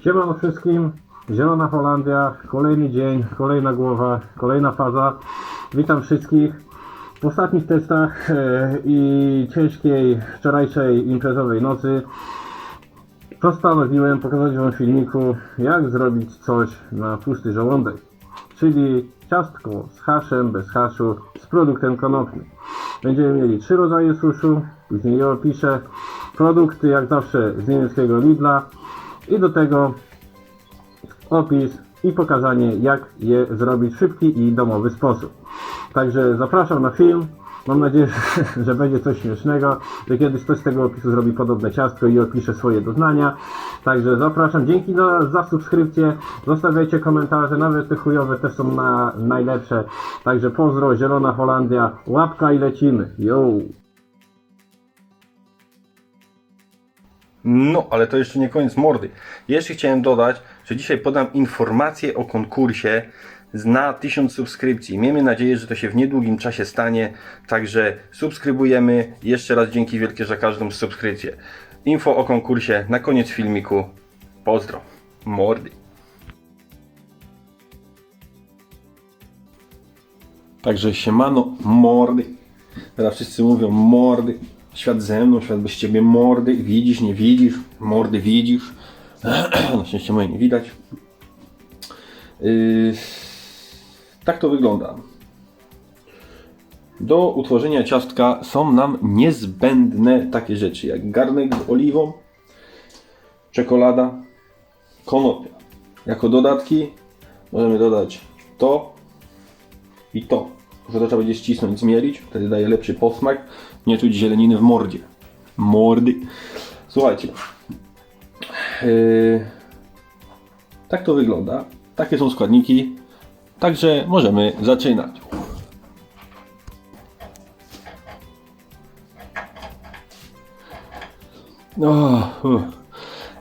Siemano wszystkim, Zielona Holandia, kolejny dzień, kolejna głowa, kolejna faza. Witam wszystkich. W ostatnich testach e, i ciężkiej wczorajszej imprezowej nocy postanowiłem pokazać Wam w filmiku, jak zrobić coś na pusty żołądek. Czyli ciastko z haszem, bez haszu, z produktem konopnym. Będziemy mieli trzy rodzaje suszu, później je opiszę. Produkty jak zawsze z niemieckiego Lidla i do tego opis i pokazanie jak je zrobić w szybki i domowy sposób. Także zapraszam na film. Mam nadzieję, że, będzie coś śmiesznego, że kiedyś ktoś z tego opisu zrobi podobne ciastko i opisze swoje doznania. Także zapraszam. Dzięki za, za subskrypcję. Zostawiajcie komentarze, nawet te chujowe też są na, najlepsze. Także pozdro, Zielona Holandia, łapka i lecimy. Yo! No, ale to jeszcze nie koniec mordy. Jeszcze chciałem dodać, że dzisiaj podam informację o konkursie na 1000 subskrypcji. Miejmy nadzieję, że to się w niedługim czasie stanie, także subskrybujemy. Jeszcze raz dzięki wielkie za każdą subskrypcję. Info o konkursie na koniec filmiku. Pozdro. Mordy. Także siemano mordy. Teraz wszyscy mówią mordy. Świat ze mną, świat bez ciebie mordy. Widzisz, nie widzisz. Mordy widzisz. Na szczęście moje nie widać. Yy, tak to wygląda. Do utworzenia ciastka są nam niezbędne takie rzeczy jak garnek z oliwą, czekolada, konopia. Jako dodatki możemy dodać to i to. Tylko to trzeba będzie ścisnąć, zmielić, wtedy daje lepszy posmak. Nie czuć zieleniny w mordzie. Mordy. Słuchajcie. Yy, tak to wygląda. Takie są składniki. Także możemy zaczynać. O, uff.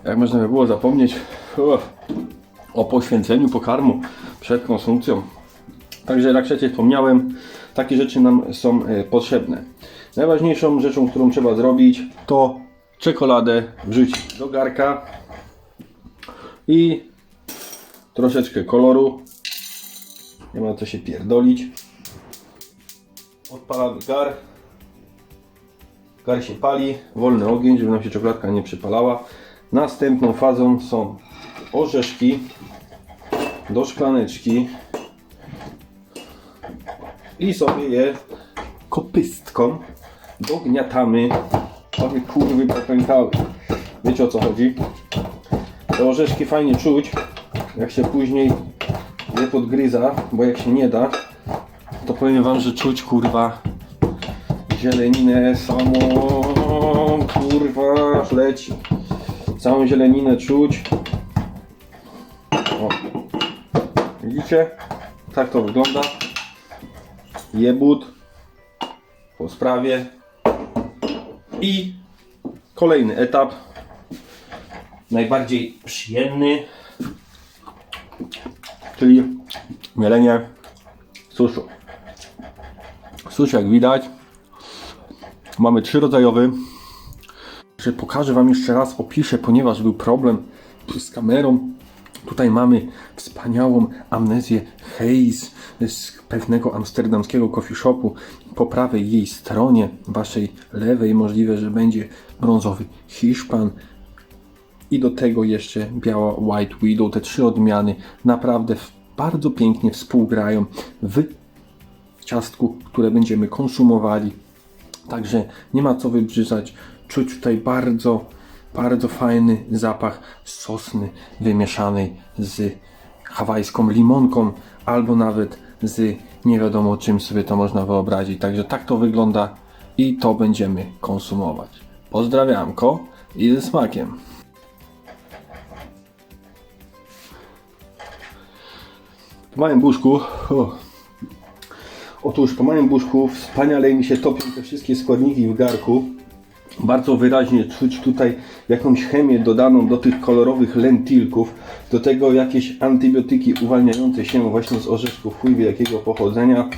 jak można by było zapomnieć o poświęceniu pokarmu przed konsumpcją. Także jak wcześniej wspomniałem, takie rzeczy nam są e, potrzebne. Najważniejszą rzeczą, którą trzeba zrobić, to czekoladę wrzucić do garka i troszeczkę koloru. Nie ma co się pierdolić. Odpalamy gar. Gar się pali, wolny ogień, żeby nam się czekoladka nie przypalała. Następną fazą są orzeszki do szklaneczki i sobie je kopystką dogniatamy, aby kurwy popękały. Wiecie o co chodzi? Te orzeszki fajnie czuć, jak się później je podgryza, bo jak się nie da, to powiem wam, że czuć kurwa zieleninę samą, kurwa, leci. Całą zieleninę czuć. O. Widzicie? Tak to wygląda jebut po sprawie. I kolejny etap najbardziej przyjemny czyli mielenie suszu. Susz jak widać mamy trzyrodzajowy pokażę wam jeszcze raz opiszę ponieważ był problem z kamerą Tutaj mamy wspaniałą amnezję Hayes z pewnego amsterdamskiego coffee shopu. Po prawej jej stronie, waszej lewej, możliwe, że będzie brązowy Hiszpan. I do tego jeszcze biała White Widow. Te trzy odmiany naprawdę bardzo pięknie współgrają w ciastku, które będziemy konsumowali. Także nie ma co wybrzyżać. Czuć tutaj bardzo, bardzo fajny zapach sosny wymieszanej z hawajską limonką albo nawet z nie wiadomo czym sobie to można wyobrazić. Także tak to wygląda i to będziemy konsumować. Pozdrawiamko i ze smakiem. W małym buszku o, Otóż po małym buszku wspaniale mi się topią te wszystkie składniki w garku. Bardzo wyraźnie czuć tutaj jakąś chemię dodaną do tych kolorowych lentilków. Do tego jakieś antybiotyki uwalniające się właśnie z orzeszków chuj jakiego pochodzenia.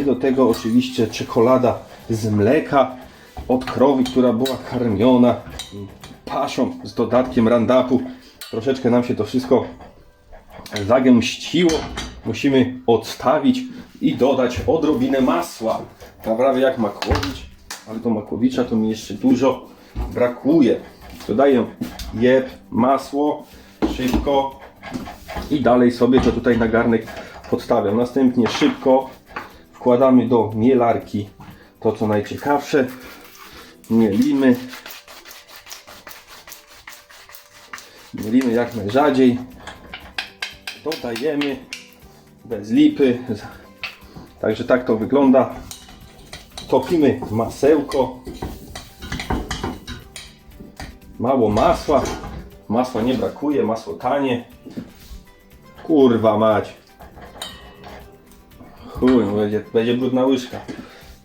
I do tego oczywiście czekolada z mleka od krowy, która była karmiona paszą z dodatkiem randapu. troszeczkę nam się to wszystko zagęściło. Musimy odstawić i dodać odrobinę masła. Na prawie jak makłowicz, ale do makłowicza to mi jeszcze dużo brakuje. Dodaję jeb, masło, szybko i dalej sobie to tutaj na garnek podstawiam. Następnie szybko wkładamy do mielarki to co najciekawsze. Mielimy. Mielimy jak najrzadziej. Dodajemy bez lipy. Także tak to wygląda. Topimy masełko. Mało masła. Masła nie brakuje, masło tanie. Kurwa mać. Chuj, będzie, będzie brudna łyżka.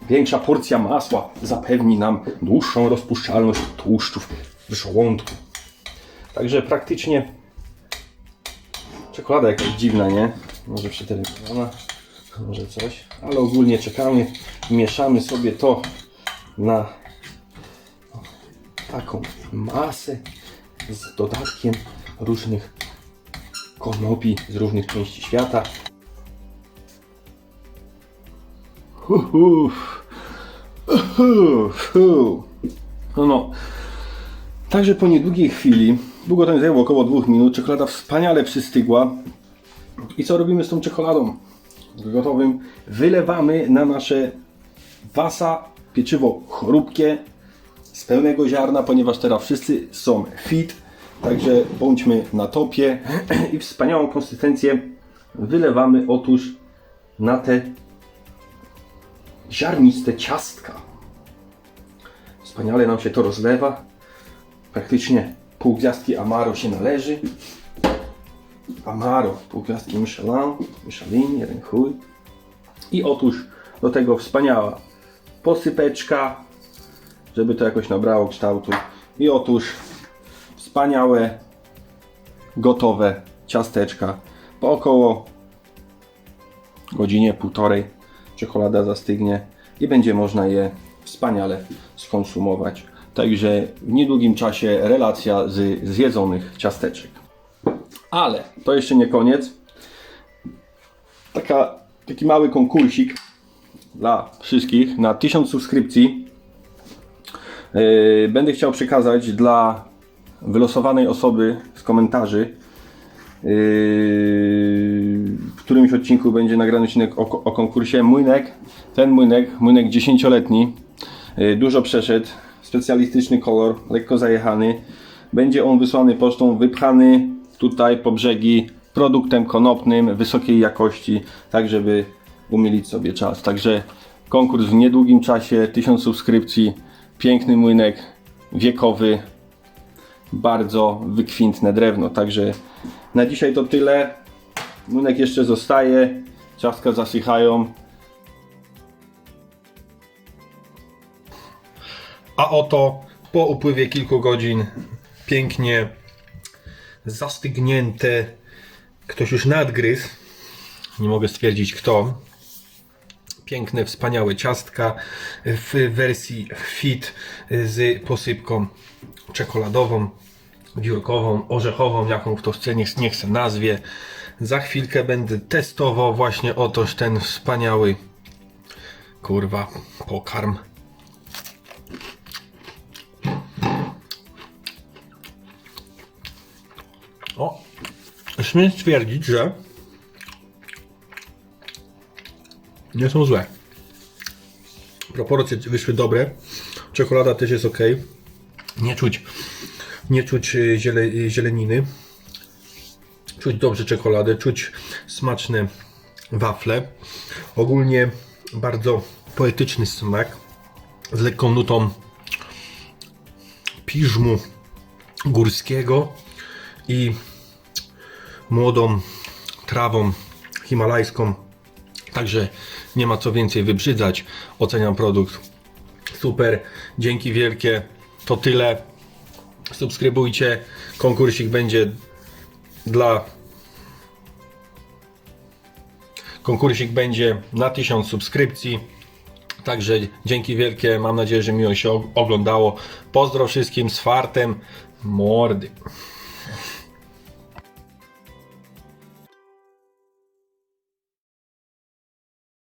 Większa porcja masła zapewni nam dłuższą rozpuszczalność tłuszczów w żołądku. Także praktycznie czekolada jakaś dziwna, nie? Może przetelefowana, może coś, ale ogólnie czekamy, mieszamy sobie to na taką masę z dodatkiem różnych konopi z różnych części świata. No, no. Także po niedługiej chwili, długo to nie zajęło, około dwóch minut, czekolada wspaniale przystygła. I co robimy z tą czekoladą? Gotowym wylewamy na nasze wasa pieczywo chrupkie z pełnego ziarna, ponieważ teraz wszyscy są fit. Także bądźmy na topie i wspaniałą konsystencję wylewamy otóż na te ziarniste ciastka. Wspaniale nam się to rozlewa. Praktycznie pół gwiazdki Amaro się należy. Amaro, pół gwiazdki Michelin, Michelin, jeden chuj. I otóż do tego wspaniała posypeczka, żeby to jakoś nabrało kształtu. I otóż wspaniałe, gotowe ciasteczka. Po około godzinie, półtorej czekolada zastygnie i będzie można je wspaniale skonsumować. Także w niedługim czasie relacja z zjedzonych ciasteczek. Ale to jeszcze nie koniec. Taka, taki mały konkursik dla wszystkich na 1000 subskrypcji. Yy, będę chciał przekazać dla wylosowanej osoby z komentarzy Yy, w którymś odcinku będzie nagrany odcinek o, o konkursie Młynek. Ten młynek, młynek 10-letni, yy, dużo przeszedł, specjalistyczny kolor, lekko zajechany. Będzie on wysłany pocztą, wypchany tutaj po brzegi produktem konopnym wysokiej jakości, tak żeby umilić sobie czas. Także konkurs w niedługim czasie, 1000 subskrypcji, piękny młynek wiekowy, bardzo wykwintne drewno. Także na dzisiaj to tyle. Młynek jeszcze zostaje. Ciastka zasychają. A oto po upływie kilku godzin pięknie zastygnięte, ktoś już nadgryzł, nie mogę stwierdzić kto, piękne, wspaniałe ciastka w wersji fit z posypką czekoladową, wiórkową, orzechową, jaką kto chce, niech, niech se nazwie. Za chwilkę będę testował właśnie otoż ten wspaniały kurwa pokarm. O, śmiem stwierdzić, że nie są złe. Proporcje wyszły dobre. Czekolada też jest ok. Nie czuć, nie czuć y, ziele, y, zieleniny. Czuć dobrze czekoladę, czuć smaczne wafle. Ogólnie bardzo poetyczny smak z lekką nutą piżmu górskiego i młodą trawą himalajską. Także nie ma co więcej wybrzydzać. Oceniam produkt super. Dzięki wielkie. To tyle. Subskrybujcie. Konkursik będzie dla konkursik będzie na 1000 subskrypcji. Także dzięki wielkie. Mam nadzieję, że miło się oglądało. Pozdro wszystkim z fartem. Mordy. Yeah.